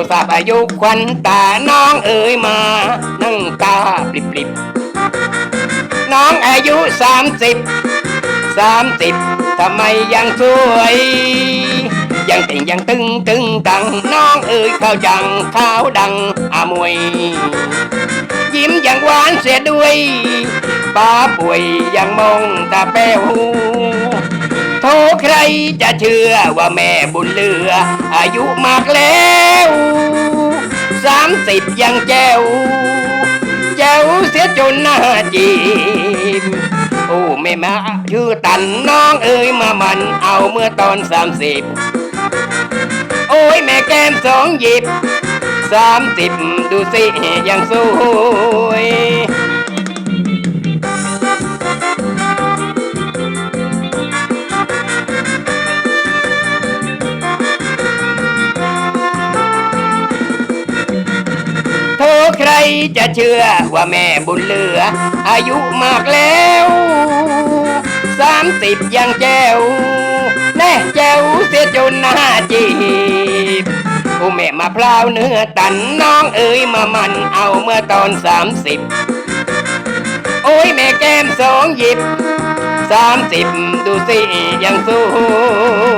ก็ทราบอายุควันตาน้องเอ๋ยมา นั่งตาปลิบปลิบน้องอายุสามสิบสามสิบทำไมยังสวย ยังติ่งยังตึงตึงตังน้องเอ๋ยข้าวจังข้าวดังอามวย ยิ้มอย่างหวานเสียด้วยป้าป่วยยังมองตาแป้วโทใครจะเชื่อว่าแม่บุญเลือ อายุมากแล้วามสิบยังแจ้วแจ้วเสียจนหน้าจีบโอ้แม่มาชื่อตันน้องเอ๋ยมามันเอาเมื่อตอนสามสิบโอ้ยแม่แก้มสองหยิบสามสิบดูสิยังส จะเชื่อว่าแม่บุญเหลือ อายุมากแล้วสามสิบยังแจวแน่แจวเสียจนหน้าจีบโอ้แม่มาพร้าวเนื้อตันน้องเอ๋ยมามันเอาเมื่อตอนสามสิบโอ้ยแม่แก้มสองหยิบสามสิบดูสิยังสวย